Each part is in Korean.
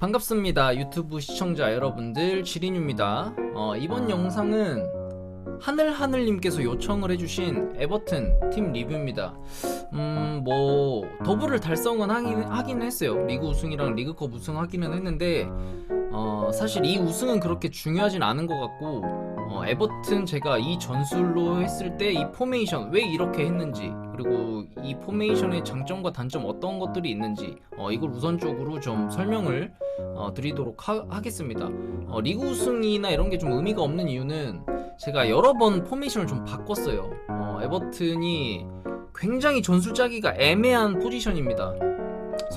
반갑습니다. 유튜브 시청자 여러분들, 지린입니다. 어, 이번 영상은 하늘하늘님께서 요청을 해주신 에버튼 팀 리뷰입니다. 음, 뭐, 더블을 달성은 하긴, 하긴 했어요. 리그 우승이랑 리그컵 우승 하기는 했는데, 어, 사실 이 우승은 그렇게 중요하진 않은 것 같고, 어, 에버튼 제가 이 전술로 했을 때 이 포메이션 왜 이렇게 했는지, 그리고 이 포메이션의 장점과 단점 어떤 것들이 있는지, 어, 이걸 우선적으로 좀 설명을 어, 드리도록 하, 겠습니다 어, 리그 우승이나 이런 게 좀 의미가 없는 이유는 제가 여러 번 포메이션을 좀 바꿨어요. 어, 에버튼이 굉장히 전술 짜기가 애매한 포지션입니다.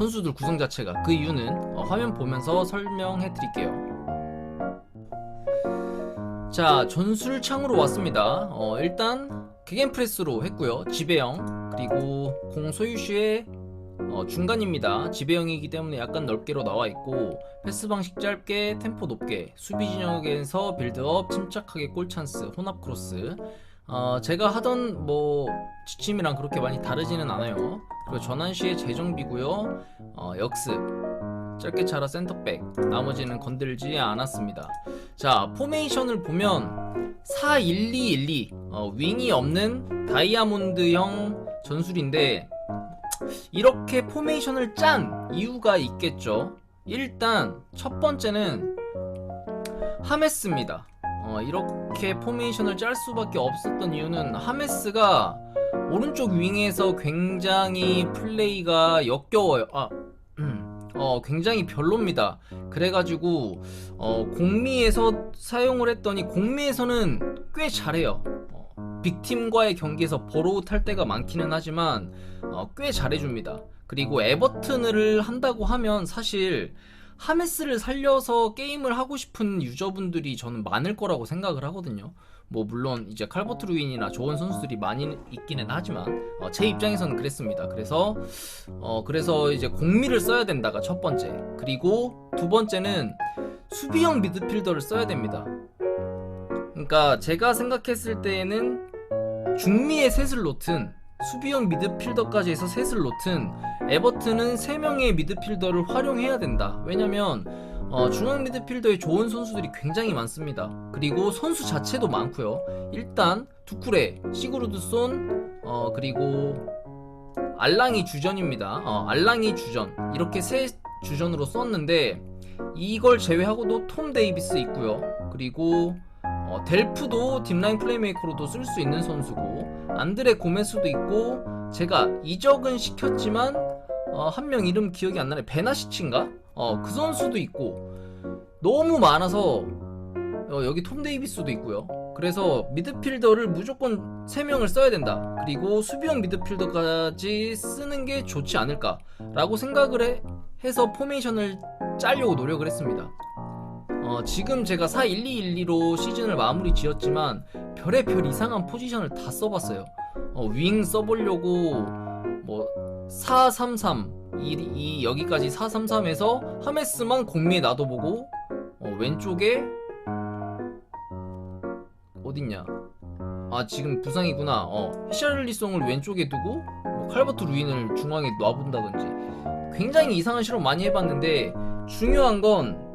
선수들 구성 자체가 그 이유는 어, 화면 보면서 설명해 드릴게요. 자 전술창으로 왔습니다. 어, 일단 기겐프레스로 했고요. 지배형 그리고 공 소유시의 어, 중간입니다. 지배형이기 때문에 약간 넓게로 나와 있고 패스 방식 짧게 템포 높게 수비 진영에서 빌드업 침착하게 골 찬스 혼합 크로스 어, 제가 하던 뭐 지침이랑 그렇게 많이 다르지는 않아요. 그리고 전환 시에 재정비고요. 어, 역습 짧게 차라 센터백 나머지는 건들지 않았습니다. 자 포메이션을 보면 4-1-2-1-2 어, 윙이 없는 다이아몬드형 전술인데 이렇게 포메이션을 짠 이유가 있겠죠. 일단 첫 번째는 하메스입니다. 어, 이렇게 포메이션을 짤 수밖에 없었던 이유는 하메스가 오른쪽 윙에서 굉장히 플레이가 역겨워요. 아, 음, 어, 굉장히 별로입니다. 그래가지고 어, 공미에서 사용을 했더니 공미에서는 꽤 잘해요. 어, 빅팀과의 경기에서 버로우 탈 때가 많기는 하지만 어, 꽤 잘해줍니다. 그리고 에버튼을 한다고 하면 사실 하메스를 살려서 게임을 하고 싶은 유저분들이 저는 많을 거라고 생각을 하거든요. 뭐 물론 이제 칼버트 루인이나 좋은 선수들이 많이 있기는 하지만 어, 제 입장에서는 그랬습니다. 그래서 어 그래서 이제 공미를 써야 된다가 첫 번째. 그리고 두 번째는 수비형 미드필더를 써야 됩니다. 그러니까 제가 생각했을 때에는 중미의 셋을 놓든 수비형 미드필더까지 해서 셋을 놓든 에버튼은 3명의 미드필더를 활용해야 된다. 왜냐면 어, 중앙 미드필더에 좋은 선수들이 굉장히 많습니다. 그리고 선수 자체도 많고요. 일단 두쿠레, 시그루드손, 어, 그리고 알랑이 주전입니다. 어, 알랑이 주전 이렇게 세 주전으로 썼는데 이걸 제외하고도 톰 데이비스 있고요. 그리고 어, 델프도 딥라인 플레이메이커로도 쓸 수 있는 선수고 안드레 고메스도 있고 제가 이적은 시켰지만 어, 한 명 이름 기억이 안 나네 베나시치인가? 어, 그 선수도 있고 너무 많아서 어, 여기 톰 데이비스도 있고요. 그래서 미드필더를 무조건 3명을 써야 된다. 그리고 수비형 미드필더까지 쓰는 게 좋지 않을까 라고 생각을 해, 해서 포메이션을 짜려고 노력을 했습니다. 어, 지금 제가 4-1-2-1-2로 시즌을 마무리 지었지만 별의 별 이상한 포지션을 다 써봤어요. 어, 윙 써보려고 뭐 4-3-3 이, 이 여기까지 4-3-3에서 하메스만 공미에 놔둬보고 어, 왼쪽에 어딨냐? 아 지금 부상이구나. 어 히샬리송을 왼쪽에 두고 뭐 칼버트 루인을 중앙에 놔본다든지. 굉장히 이상한 실험 많이 해봤는데 중요한 건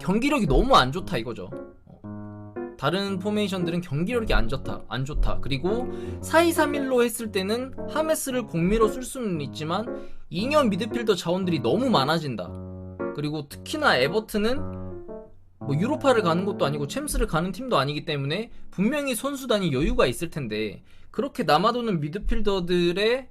경기력이 너무 안 좋다 이거죠. 어. 다른 포메이션들은 경기력이 안 좋다, 안 좋다. 그리고 4-2-3-1로 했을 때는 하메스를 공미로 쓸 수는 있지만 2년 미드필더 자원들이 너무 많아진다. 그리고 특히나 에버튼은 뭐 유로파를 가는 것도 아니고 챔스를 가는 팀도 아니기 때문에 분명히 선수단이 여유가 있을 텐데 그렇게 남아도는 미드필더들의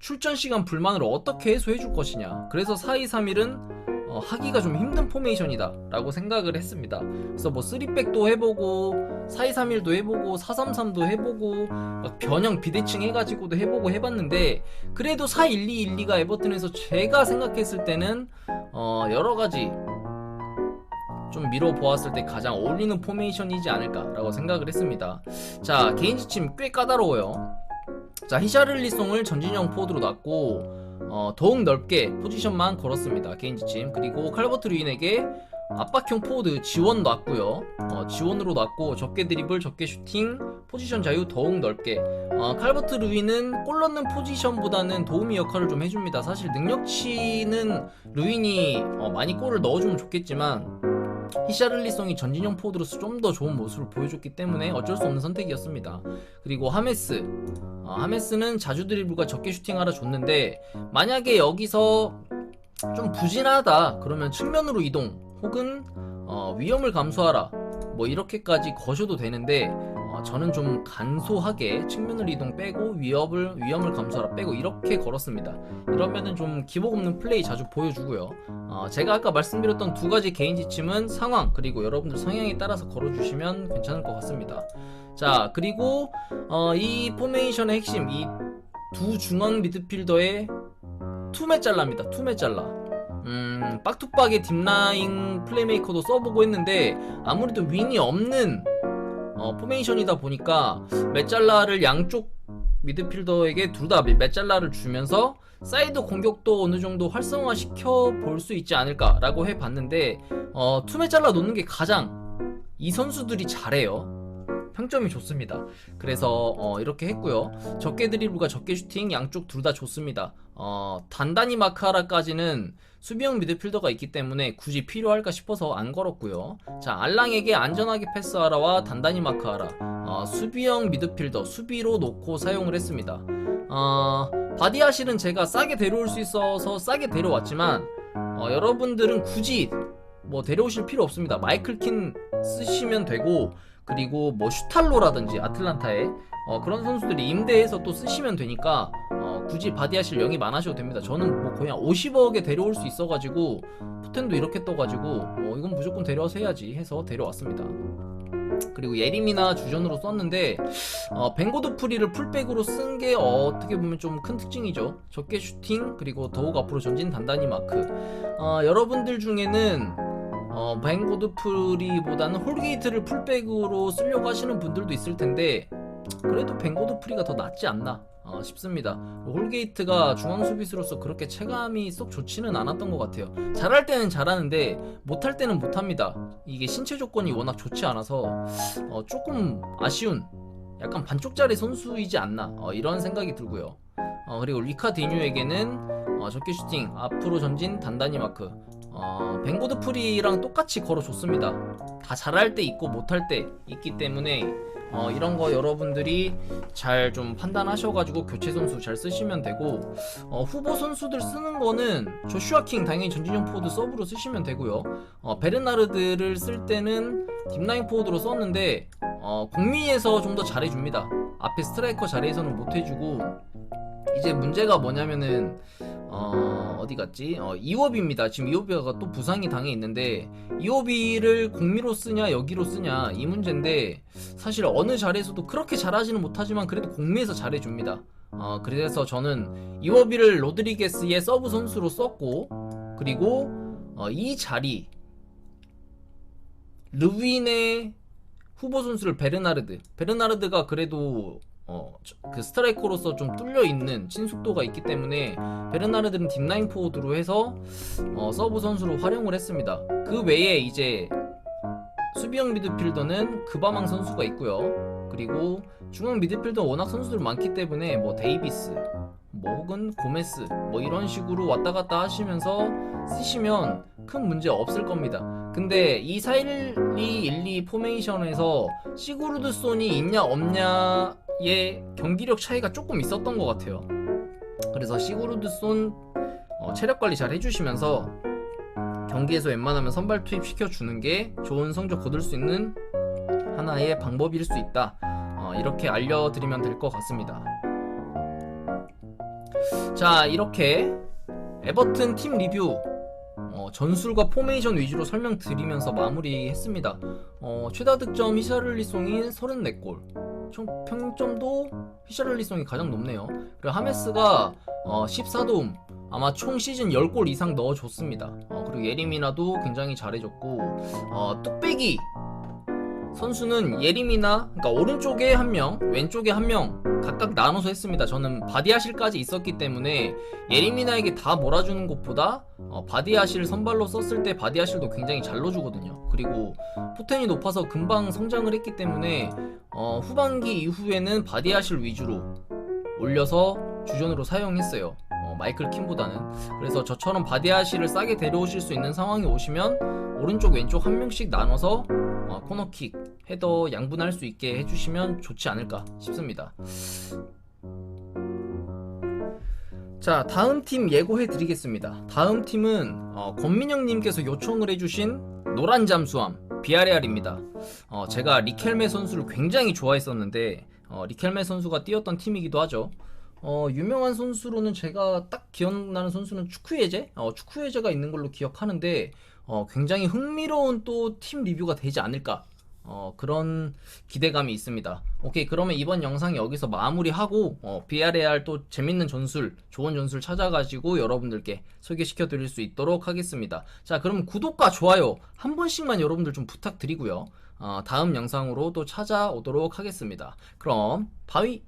출전 시간 불만을 어떻게 해소해 줄 것이냐. 그래서 4-2-3-1은 어, 하기가 좀 힘든 포메이션이다 라고 생각을 했습니다 그래서 뭐 3백도 해보고 4231도 해보고 433도 해보고 막 변형 비대칭 해가지고도 해보고 해봤는데 그래도 41212가 에버튼에서 제가 생각했을 때는 어, 여러가지 좀 미뤄 보았을 때 가장 어울리는 포메이션이지 않을까라고 생각을 했습니다. 자 개인 지침 꽤 까다로워요. 자 히샤를리송을 전진형 포드로 놨고 어, 더욱 넓게 포지션만 걸었습니다. 개인 지침. 그리고 칼버트 루인에게 압박형 포워드 지원 놨고요. 어, 지원으로 놨고 적게 드리블, 적게 슈팅, 포지션 자유 더욱 넓게 어, 칼버트 루인은 골 넣는 포지션보다는 도우미 역할을 좀 해줍니다 사실 능력치는 루인이 어, 많이 골을 넣어주면 좋겠지만 히샤를리송이 전진형 포드로서 좀 더 좋은 모습을 보여줬기 때문에 어쩔 수 없는 선택이었습니다 그리고 하메스 어, 하메스는 자주 드리블과 적게 슈팅하라 줬는데 만약에 여기서 좀 부진하다 그러면 측면으로 이동 혹은 어, 위험을 감수하라 뭐 이렇게까지 거셔도 되는데 어, 저는 좀 간소하게 측면을 이동 빼고 위협을 위험을 감수하라 빼고 이렇게 걸었습니다. 이러면은 좀 기복 없는 플레이 자주 보여주고요. 어, 제가 아까 말씀드렸던 두 가지 개인 지침은 상황 그리고 여러분들 성향에 따라서 걸어주시면 괜찮을 것 같습니다. 자 그리고 어, 이 포메이션의 핵심 이 두 중앙 미드필더의 투메 잘라입니다. 투메 잘라. 음, 빡투빡의 딥라인 플레이메이커도 써보고 했는데 아무래도 윙이 없는 어, 포메이션이다 보니까 메잘라를 양쪽 미드필더에게 둘 다 메잘라를 주면서 사이드 공격도 어느 정도 활성화 시켜 볼 수 있지 않을까라고 해봤는데 어, 투메잘라 놓는 게 가장 이 선수들이 잘해요. 평점이 좋습니다. 그래서 어, 이렇게 했고요. 적게 드리블과 적게 슈팅 양쪽 둘 다 좋습니다. 어, 단단히 마크하라까지는 수비형 미드필더가 있기 때문에 굳이 필요할까 싶어서 안 걸었고요. 자 알랑에게 안전하게 패스하라와 단단히 마크하라. 어, 수비형 미드필더 수비로 놓고 사용을 했습니다. 어, 바디아실은 제가 싸게 데려올 수 있어서 싸게 데려왔지만 어, 여러분들은 굳이 뭐 데려오실 필요 없습니다. 마이클 킨 쓰시면 되고 그리고 뭐 슈탈로라든지 아틀란타에 어, 그런 선수들이 임대해서 또 쓰시면 되니까 어, 굳이 바디아실 영입 안 하셔도 됩니다. 저는 뭐한 50억에 데려올 수 있어가지고 포텐도 이렇게 떠가지고 어, 이건 무조건 데려와서 해야지 해서 데려왔습니다. 그리고 예림이나 주전으로 썼는데 어, 벵고드 프리를 풀백으로 쓴 게 어 떻게 보면 좀 큰 특징이죠. 적게 슈팅 그리고 더욱 앞으로 전진 단단히 마크. 어, 여러분들 중에는 어, 뱅고드 프리보다는 홀게이트를 풀백으로 쓰려고 하시는 분들도 있을 텐데 그래도 뱅고드 프리가 더 낫지 않나 어, 싶습니다. 홀게이트가 중앙 수비수로서 그렇게 체감이 썩 좋지는 않았던 것 같아요. 잘할 때는 잘하는데 못할 때는 못합니다. 이게 신체 조건이 워낙 좋지 않아서 어, 조금 아쉬운 약간 반쪽짜리 선수이지 않나 어, 이런 생각이 들고요. 어, 그리고 리카디뉴에게는 어, 적게 슈팅 앞으로 전진 단단히 마크 어, 벵고드 프리랑 똑같이 걸어줬습니다. 다 잘할 때 있고 못할 때 있기 때문에 어, 이런 거 여러분들이 잘 좀 판단하셔가지고 교체 선수 잘 쓰시면 되고 어, 후보 선수들 쓰는 거는 조슈아 킹 당연히 전진형 포드 서브로 쓰시면 되고요. 어, 베르나르드를 쓸 때는 딥라인 포드로 썼는데 어, 공미에서 좀 더 잘해줍니다. 앞에 스트라이커 자리에서는 못해주고 이제 문제가 뭐냐면은 어, 어디 갔지? 어, 이호비입니다. 지금 이호비가 또 부상이 당해 있는데 이호비를 공미로 쓰냐 여기로 쓰냐 이 문제인데 사실 어느 자리에서도 그렇게 잘하지는 못하지만 그래도 공미에서 잘해줍니다. 어, 그래서 저는 이호비를 로드리게스의 서브 선수로 썼고 그리고 어, 이 자리 르윈의 후보 선수를 베르나르드 베르나르드가 그래도 어, 저- 그 스트라이커로서 좀 뚫려 있는 친숙도가 있기 때문에 베르나르드는 딥라인 포워드로 해서 어, 서브 선수로 활용을 했습니다. 그 외에 이제 수비형 미드필더는 그바망 선수가 있고요. 그리고 중앙 미드필더 워낙 선수들 많기 때문에 뭐 데이비스, 뭐 혹은 고메스 뭐 이런 식으로 왔다 갔다 하시면서 쓰시면 큰 문제 없을 겁니다. 근데 이 41212 포메이션에서 시구르드 손이 있냐 없냐 의 경기력 차이가 조금 있었던 것 같아요. 그래서 시구르드손 어, 체력 관리 잘 해주시면서 경기에서 웬만하면 선발 투입 시켜주는 게 좋은 성적 거둘 수 있는 하나의 방법일 수 있다. 어, 이렇게 알려드리면 될 것 같습니다. 자, 이렇게 에버튼 팀 리뷰 어, 전술과 포메이션 위주로 설명드리면서 마무리했습니다. 어, 최다 득점 히샤를리송이 34골. 총 평점도 히샤를리송이 가장 높네요. 그리고 하메스가 어, 14도움. 아마 총 시즌 10골 이상 넣어줬습니다. 어, 그리고 예림이나도 굉장히 잘해줬고, 어, 뚝배기 선수는 예림이나, 그러니까 오른쪽에 한 명, 왼쪽에 한 명, 각각 나눠서 했습니다. 저는 바디아실까지 있었기 때문에 예리미나에게 다 몰아주는 것보다 어, 바디아실 선발로 썼을 때 바디아실도 굉장히 잘 넣어주거든요. 그리고 포텐이 높아서 금방 성장을 했기 때문에 어, 후반기 이후에는 바디아실 위주로 올려서 주전으로 사용했어요. 어, 마이클 킴보다는. 그래서 저처럼 바디아실을 싸게 데려오실 수 있는 상황이 오시면 오른쪽 왼쪽 한 명씩 나눠서 어, 코너킥, 헤더 양분할 수 있게 해주시면 좋지 않을까 싶습니다. 자, 다음 팀 예고해 드리겠습니다. 다음 팀은 어, 권민영님께서 요청을 해주신 노란 잠수함 비아레알입니다. 어, 제가 리켈메 선수를 굉장히 좋아했었는데 어, 리켈메 선수가 뛰었던 팀이기도 하죠. 어, 유명한 선수로는 제가 딱 기억나는 선수는 축구예제? 어, 축구예제가 있는 걸로 기억하는데 어, 굉장히 흥미로운 또 팀 리뷰가 되지 않을까 어, 그런 기대감이 있습니다. 오케이, 그러면 이번 영상 여기서 마무리하고, 어, BRAR 또 재밌는 전술, 좋은 전술 찾아가지고 여러분들께 소개시켜 드릴 수 있도록 하겠습니다. 자, 그럼 구독과 좋아요 한 번씩만 여러분들 좀 부탁드리고요. 어, 다음 영상으로 또 찾아오도록 하겠습니다. 그럼, 바위!